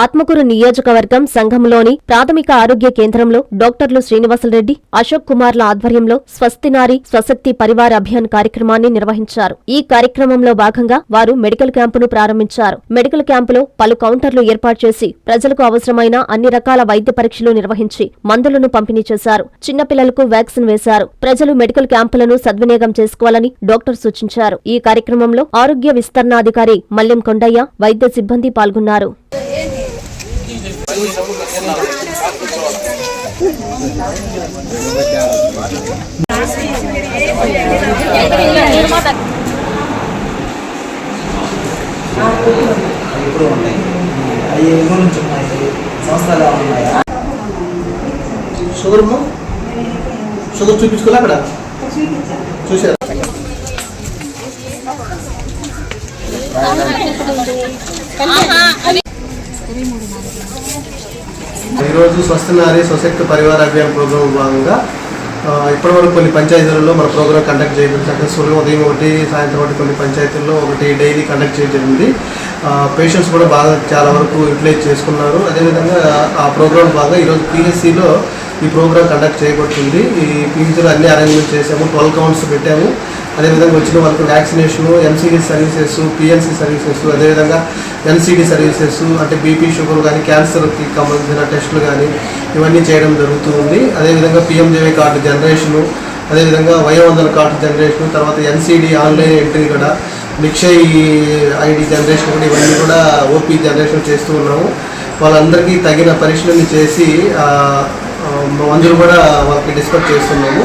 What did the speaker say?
ఆత్మకూరు నియోజకవర్గం సంఘంలోని ప్రాథమిక ఆరోగ్య కేంద్రంలో డాక్టర్లు శ్రీనివాసరెడ్డి అశోక్ కుమార్ల ఆధ్వర్యంలో స్వస్తినారి స్వశక్తి పరివార అభియాన్ కార్యక్రమాన్ని నిర్వహించారు. ఈ కార్యక్రమంలో భాగంగా వారు మెడికల్ క్యాంపును ప్రారంభించారు. మెడికల్ క్యాంపులో పలు కౌంటర్లు ఏర్పాటు చేసి ప్రజలకు అవసరమైన అన్ని రకాల వైద్య పరీక్షలు నిర్వహించి మందులను పంపిణీ చేశారు. చిన్నపిల్లలకు వ్యాక్సిన్ వేశారు. ప్రజలు మెడికల్ క్యాంపులను సద్వినియోగం చేసుకోవాలని డాక్టర్ సూచించారు. ఈ కార్యక్రమంలో ఆరోగ్య విస్తరణాధికారి మల్లెం కొండయ్య వైద్య సిబ్బంది పాల్గొన్నారు. ఇప్పుడు ఉన్నాయి అవి ఎవరి నుంచి ఉన్నాయి సంస్థలు ఉన్నాయా షుగర్ షుగర్ చూపించుకోలే అక్కడ చూసారా ఈరోజు స్వస్థనారి స్వశక్త పరివార అభియాన్ ప్రోగ్రాం భాగంగా ఇప్పటివరకు కొన్ని పంచాయతీలలో మన ప్రోగ్రామ్ కండక్ట్ చేయడం సక్సెస్ఫుల్గా ఉదయం ఒకటి సాయంత్రం ఒకటి కొన్ని పంచాయతీల్లో ఒకటి డైలీ కండక్ట్ చేయడం జరిగింది. పేషెంట్స్ కూడా బాగా చాలా వరకు యూటిలైజ్ చేసుకున్నారు. అదేవిధంగా ఆ ప్రోగ్రామ్ భాగంగా ఈరోజు పిహెచ్సిలో ఈ ప్రోగ్రామ్ కండక్ట్ చేయబడుతుంది. ఈ పిహెచ్సిలో అన్ని అరేంజ్మెంట్ చేసాము. ట్వెల్వ్ కౌంట్స్ పెట్టాము. అదేవిధంగా వచ్చిన వాళ్ళకి vaccination NCD services PNC services అదేవిధంగా ఎన్సీడీ సర్వీసెస్ అంటే బీపీ షుగర్ కానీ క్యాన్సర్కి సంబంధించిన టెస్టులు కానీ ఇవన్నీ చేయడం జరుగుతుంది అదేవిధంగా పిఎంజేవై కార్డు జనరేషను అదేవిధంగా వయోవందల కార్డు జనరేషన్ తర్వాత ఎన్సీడీ ఆన్లైన్ ఎంట్రీ కూడా నిక్షయ్ ఐడి జనరేషన్ కూడా ఇవన్నీ కూడా ఓపీ జనరేషన్ చేస్తూ ఉన్నాము. వాళ్ళందరికీ తగిన పరీక్షలన్నీ చేసి మందులు కూడా వాళ్ళకి డిస్కస్ చేస్తున్నాము.